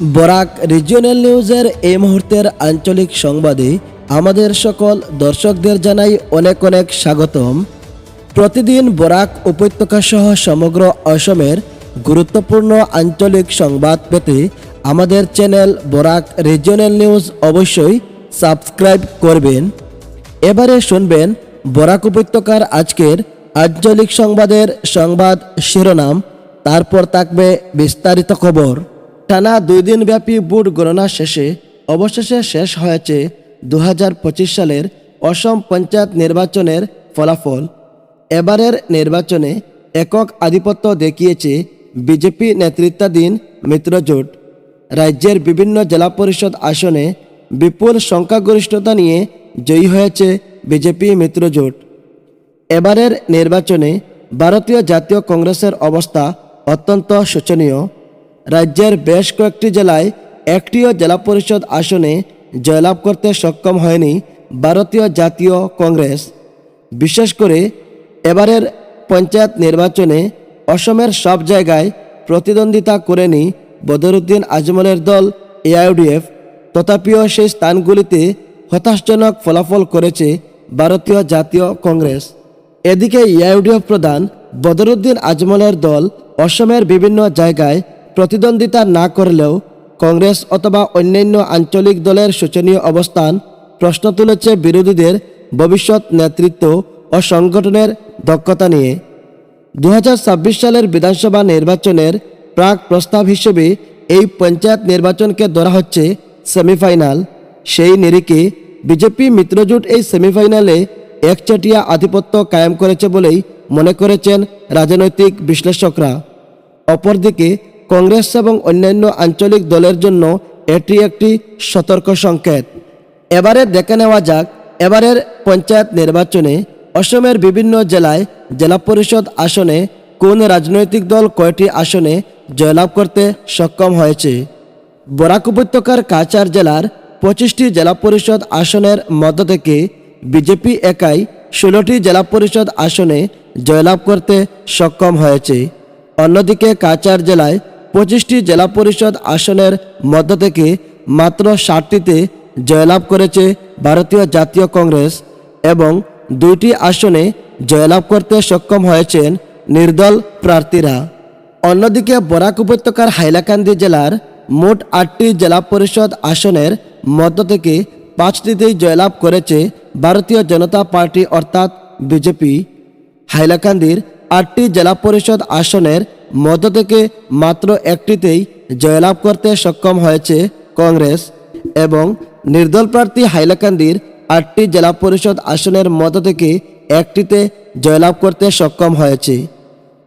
Barak regional নিউজের এই মুহূর্তের আঞ্চলিক সংবাদে আমাদের সকল দর্শকদের জানাই অনেক অনেক স্বাগতম। প্রতিদিন বরাক উপত্যকা সহ সমগ্র অসমের গুরুত্বপূর্ণ আঞ্চলিক সংবাদ পেতে আমাদের চ্যানেল বরাক রিজিওনাল নিউজ অবশ্যই সাবস্ক্রাইব করবেন। এবারে শুনবেন বরাক উপত্যকার আজকের আঞ্চলিক সংবাদের সংবাদ শিরোনাম, তারপর থাকবে বিস্তারিত খবর। টানা দুই দিনব্যাপী বুট গণনা শেষে অবশেষে শেষ হয়েছে দু হাজার পঁচিশ সালের অসম পঞ্চায়েত নির্বাচনের ফলাফল। এবারের নির্বাচনে একক আধিপত্য দেখিয়েছে বিজেপি নেতৃত্বাধীন মিত্রজোট। রাজ্যের বিভিন্ন জেলা পরিষদ আসনে বিপুল সংখ্যাগরিষ্ঠতা নিয়ে জয়ী হয়েছে বিজেপি মিত্রজোট। এবারের নির্বাচনে ভারতীয় জাতীয় কংগ্রেসের অবস্থা অত্যন্ত শোচনীয়। রাজ্যের বেশ কয়েকটি জেলায় একটিও জেলা পরিষদ আসনে জয়লাভ করতে সক্ষম হয়নি ভারতীয় জাতীয় কংগ্রেস। বিশেষ করে এবারের পঞ্চায়েত নির্বাচনে অসমের সব জায়গায় প্রতিদ্বন্দ্বিতা করেনি বদরুদ্দিন আজমলের দল এআইডিএফ তথাপিও সেই স্থানগুলিতে হতাশজনক ফলাফল করেছে ভারতীয় জাতীয় কংগ্রেস। এদিকে ইউডিএফ প্রধান বদরুদ্দিন আজমলের দল অসমের বিভিন্ন জায়গায় প্রতিদ্বন্দ্বিতা না করলেও কংগ্রেস অথবা অন্যান্য আঞ্চলিক দলের শোচনীয় অবস্থান প্রশ্ন তুলেছে বিরোধীদের ভবিষ্যৎ নেতৃত্ব ও সংগঠনের দক্ষতা নিয়ে। দু হাজার ছাব্বিশ সালের বিধানসভা নির্বাচনের প্রাক প্রস্তাব হিসেবে এই পঞ্চায়েত নির্বাচনকে ধরা হচ্ছে সেমিফাইনাল। সেই নিরিখে বিজেপি মিত্রজোট এই সেমিফাইনালে একচেটিয়া আধিপত্য কায়েম করেছে বলেই মনে করেছেন রাজনৈতিক বিশ্লেষকরা। অপরদিকে কংগ্রেস এবং অন্যান্য আঞ্চলিক দলের জন্য এটি একটি সতর্ক সংকেত। এবারে দেখে নেওয়া যাক, এবারের পঞ্চায়েত নির্বাচনে অসমের বিভিন্ন জেলায় জেলা পরিষদ আসনে কোন রাজনৈতিক দল কয়টি আসনে জয়লাভ করতে সক্ষম হয়েছে। বরাক উপত্যকার কাচার জেলার পঁচিশটি জেলা পরিষদ আসনের মধ্য থেকে বিজেপি একাই ষোলোটি জেলা পরিষদ আসনে জয়লাভ করতে সক্ষম হয়েছে। অন্যদিকে কাচার জেলায় পঁচিশটি জেলা পরিষদ আসনের মধ্য থেকে মাত্র ষাটটিতে জয়লাভ করেছে ভারতীয় জাতীয় কংগ্রেস এবং দুইটি আসনে জয়লাভ করতে সক্ষম হয়েছেন নির্দল প্রার্থীরা। অন্যদিকে বরাক উপত্যকার হাইলাকান্দি জেলার মোট আটটি জেলা পরিষদ আসনের মধ্য থেকে পাঁচটিতেই জয়লাভ করেছে ভারতীয় জনতা পার্টি অর্থাৎ বিজেপি। হাইলাকান্দির আটটি জেলা পরিষদ আসনের মধ্য থেকে মাত্র একটিতেই জয়লাভ করতে সক্ষম হয়েছে কংগ্রেস এবং নির্দল প্রার্থী হাইলাকান্দির আটটি জেলা পরিষদ আসনের মধ্য থেকে একটিতে জয়লাভ করতে সক্ষম হয়েছে।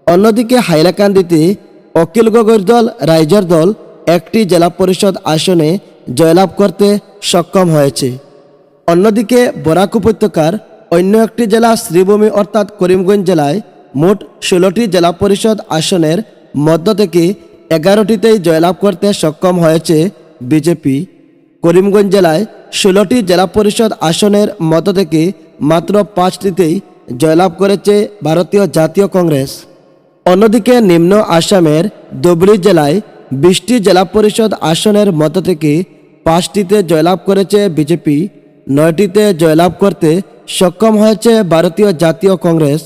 অন্যদিকে হাইলাকান্দিতে অখিল গগৈর দল, রাইজার দল একটি জেলা পরিষদ আসনে জয়লাভ করতে সক্ষম হয়েছে। অন্যদিকে বরাক উপত্যকার অন্য একটি জেলা শ্রীভূমি অর্থাৎ করিমগঞ্জ জেলায় মোট ষোলোটি জেলা পরিষদ আসনের মধ্য থেকে এগারোটিতেই জয়লাভ করতে সক্ষম হয়েছে বিজেপি। করিমগঞ্জ জেলায় ষোলোটি জেলা পরিষদ আসনের মধ্য থেকে মাত্র পাঁচটিতেই জয়লাভ করেছে ভারতীয় জাতীয় কংগ্রেস। অন্যদিকে নিম্ন আসামের ধুবড়ী জেলায় বিশটি জেলা পরিষদ আসনের মধ্য থেকে পাঁচটিতে জয়লাভ করেছে বিজেপি, নয়টিতে জয়লাভ করতে সক্ষম হয়েছে ভারতীয় জাতীয় কংগ্রেস।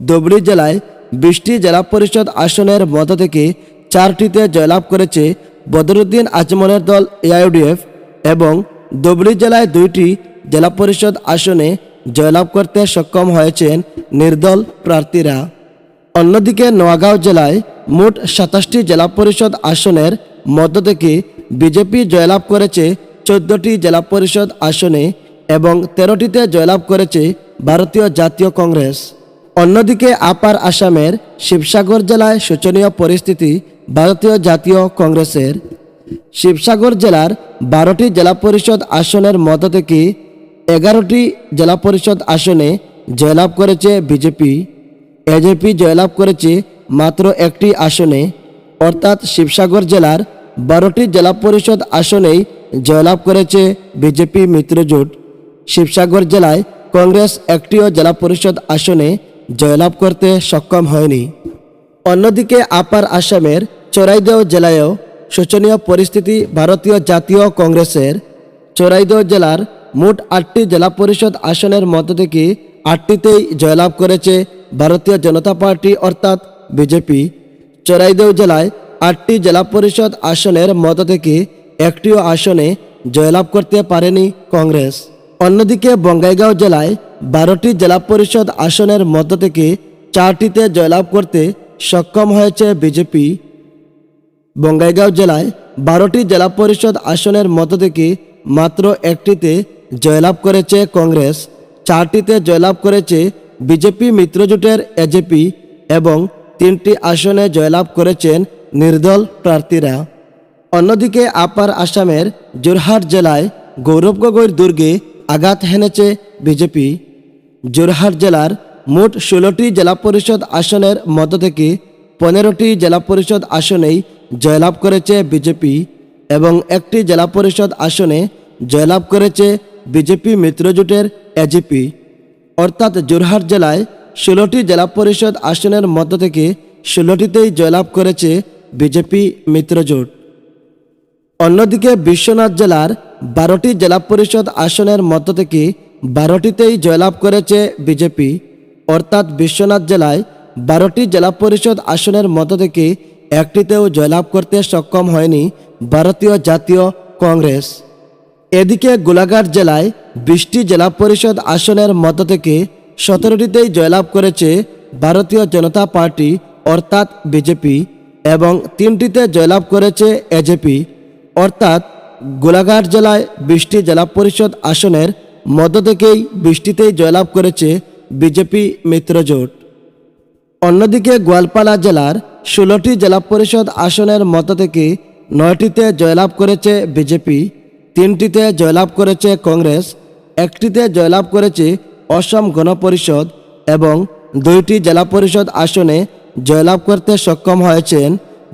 ধুবড়ী জেলায় বিশটি জেলা পরিষদ আসনের মধ্য থেকে চারটিতে জয়লাভ করেছে বদরুদ্দিন আজমলের দল এআইডিএফ এবং ধুবড়ী জেলায় দুইটি জেলা পরিষদ আসনে জয়লাভ করতে সক্ষম হয়েছেন নির্দল প্রার্থীরা। অন্যদিকে নোয়াগাঁও জেলায় মোট সাতাশটি জেলা পরিষদ আসনের মধ্য থেকে বিজেপি জয়লাভ করেছে চোদ্দটি জেলা পরিষদ আসনে এবং তেরোটিতে জয়লাভ করেছে ভারতীয় জাতীয় কংগ্রেস। অন্যদিকে আপার আসামের শিবসাগর জেলায় শোচনীয় পরিস্থিতি ভারতীয় জাতীয় কংগ্রেসের। শিবসাগর জেলার বারোটি জেলা পরিষদ আসনের মধ্য থেকে এগারোটি জেলা পরিষদ আসনে জয়লাভ করেছে বিজেপি? এজেপি জয়লাভ করেছে মাত্র একটি আসনে। অর্থাৎ শিবসাগর জেলার বারোটি জেলা পরিষদ আসনেই জয়লাভ করেছে বিজেপি মিত্রজোট শিবসাগর জেলায় কংগ্রেস একটিও জেলা পরিষদ আসনে জয়লাভ করতে সক্ষম হয়নি। অন্যদিকে আপার আসামের চরাইদেও জেলায়ও শোচনীয় পরিস্থিতি ভারতীয় জাতীয় কংগ্রেসের। চোরাইদহ জেলার মোট আটটি জেলা পরিষদ আসনের মধ্য থেকে আটটিতেই জয়লাভ করেছে ভারতীয় জনতা পার্টি অর্থাৎ বিজেপি। চোরাইদহ জেলায় আটটি জেলা পরিষদ আসনের মধ্য থেকে একটিও আসনে জয়লাভ করতে পারেনি কংগ্রেস। অন্যদিকে বঙ্গাইগাঁও জেলায় বারোটি জেলা পরিষদ আসনের মধ্য থেকে চারটিতে জয়লাভ করতে সক্ষম হয়েছে বিজেপি। বঙ্গাইগাঁও জেলায় বারোটি জেলা পরিষদ আসনের মধ্য থেকে মাত্র একটিতে জয়লাভ করেছে কংগ্রেস, চারটিতে জয়লাভ করেছে বিজেপি মিত্রজোটের এজেপি এবং তিনটি আসনে জয়লাভ করেছেন নির্দল প্রার্থীরা। অন্যদিকে আপার আসামের জোরহাট জেলায় গৌরব গগৈর দুর্গে আঘাত হেনেছে বিজেপি। জোরহাট জেলার মোট ষোলোটি জেলা পরিষদ আসনের মধ্য থেকে পনেরোটি জেলা পরিষদ আসনেই জয়লাভ করেছে বিজেপি এবং একটি জেলা পরিষদ আসনে জয়লাভ করেছে বিজেপি মিত্রজোটের এজিপি অর্থাৎ জোরহাট জেলায় ষোলোটি জেলা পরিষদ আসনের মধ্য থেকে ষোলোটিতেই জয়লাভ করেছে বিজেপি মিত্রজোট অন্যদিকে বিশ্বনাথ জেলার বারোটি জেলা পরিষদ আসনের মধ্য থেকে বারোটিতেই জয়লাভ করেছে বিজেপি। অর্থাৎ বিশ্বনাথ জেলায় বারোটি জেলা পরিষদ আসনের মধ্য থেকে একটিতেও জয়লাভ করতে সক্ষম হয়নি ভারতীয় জাতীয় কংগ্রেস। এদিকে গোলাঘাট জেলায় বিশটি জেলা পরিষদ আসনের মধ্য থেকে সতেরোটিতেই জয়লাভ করেছে ভারতীয় জনতা পার্টি, অর্থাৎ বিজেপি, এবং তিনটিতে জয়লাভ করেছে এজেপি। অর্থাৎ গোলাঘাট জেলায় বিশটি জেলা পরিষদ আসনের মধ্য থেকেই বৃষ্টিতেই জয়লাভ করেছে বিজেপি মিত্রজোট অন্যদিকে গোয়ালপাড়া জেলার ষোলোটি জেলা পরিষদ আসনের মধ্য থেকে নয়টিতে জয়লাভ করেছে বিজেপি, তিনটিতে জয়লাভ করেছে কংগ্রেস, একটিতে জয়লাভ করেছে অসম গণপরিষদ এবং দুইটি জেলা পরিষদ আসনে জয়লাভ করতে সক্ষম হয়েছেন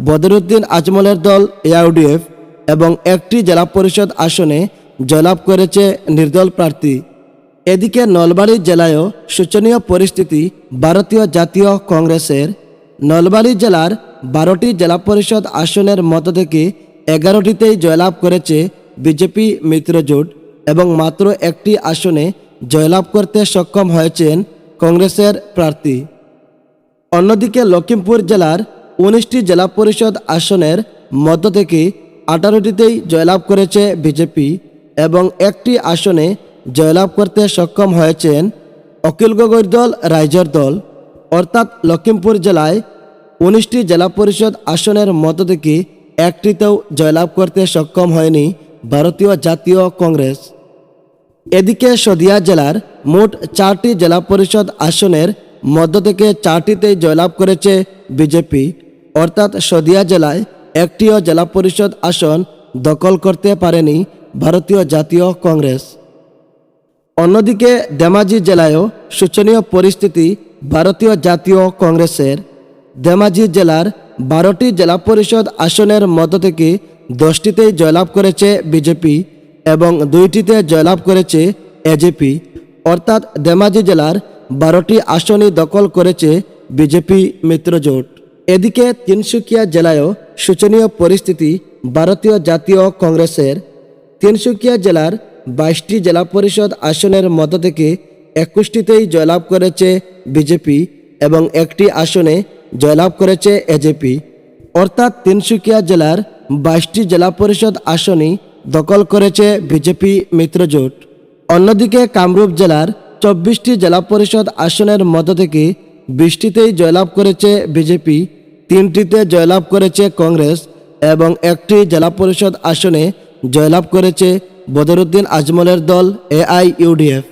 বদরুদ্দিন আজমলের দল এআইউডিএফ। এবং একটি জেলা পরিষদ আসনে জয়লাভ করেছে নির্দল প্রার্থী। এদিকে নলবাড়ি জেলায়ও শোচনীয় পরিস্থিতি ভারতীয় জাতীয় কংগ্রেসের। নলবাড়ি জেলার বারোটি জেলা পরিষদ আসনের মধ্য থেকে এগারোটিতেই জয়লাভ করেছে বিজেপি মিত্রজোট এবং মাত্র একটি আসনে জয়লাভ করতে সক্ষম হয়েছেন কংগ্রেসের প্রার্থী। অন্যদিকে লখিমপুর জেলার উনিশটি জেলা পরিষদ আসনের মধ্য থেকে আঠারোটিতেই জয়লাভ করেছে বিজেপি এবং একটি আসনে জয়লাভ করতে সক্ষম হয়েছেন অখিল গগৈর দল, রাইজর দল। অর্থাৎ লখিমপুর জেলায় উনিশটি জেলা পরিষদ আসনের মধ্য থেকে একটিতেও জয়লাভ করতে সক্ষম হয়নি ভারতীয় জাতীয় কংগ্রেস। এদিকে সদিয়া জেলার মোট চারটি জেলা পরিষদ আসনের মধ্য থেকে চারটিতেই জয়লাভ করেছে বিজেপি। অর্থাৎ সদিয়া জেলায় একটিও জেলা পরিষদ আসন দখল করতে পারেনি ভারতীয় জাতীয় কংগ্রেস। অন্যদিকে ধেমাজি জেলায়ও শোচনীয় পরিস্থিতি ভারতীয় জাতীয় কংগ্রেসের। ধেমাজি জেলার বারোটি জেলা পরিষদ আসনের মধ্য থেকে দশটিতেই জয়লাভ করেছে বিজেপি এবং দুইটিতে জয়লাভ করেছে এজেপি অর্থাৎ ধেমাজি জেলার বারোটি আসনই দখল করেছে বিজেপি মিত্রজোট। এদিকে তিনসুকিয়া জেলায়ও শোচনীয় পরিস্থিতি ভারতীয় জাতীয় কংগ্রেসের তিনসুকিয়া জেলার বাইশটি জেলা পরিষদ আসনের মধ্য থেকে একুশটিতেই জয়লাভ করেছে বিজেপি এবং একটি আসনে জয়লাভ করেছে এজেপি অর্থাৎ তিনসুকিয়া জেলার বাইশটি জেলা পরিষদ আসনই দখল করেছে বিজেপি মিত্রজোট অন্যদিকে কামরূপ জেলার চব্বিশটি জেলা পরিষদ আসনের মধ্য থেকে বিশটিতেই জয়লাভ করেছে বিজেপি তিনটিতে জয়লাভ করেছে কংগ্রেস এবং একটি জেলা পরিষদ আসনে জয়লাভ করেছে বদরুদ্দিন আজমলের দল এআইইউডিএফ।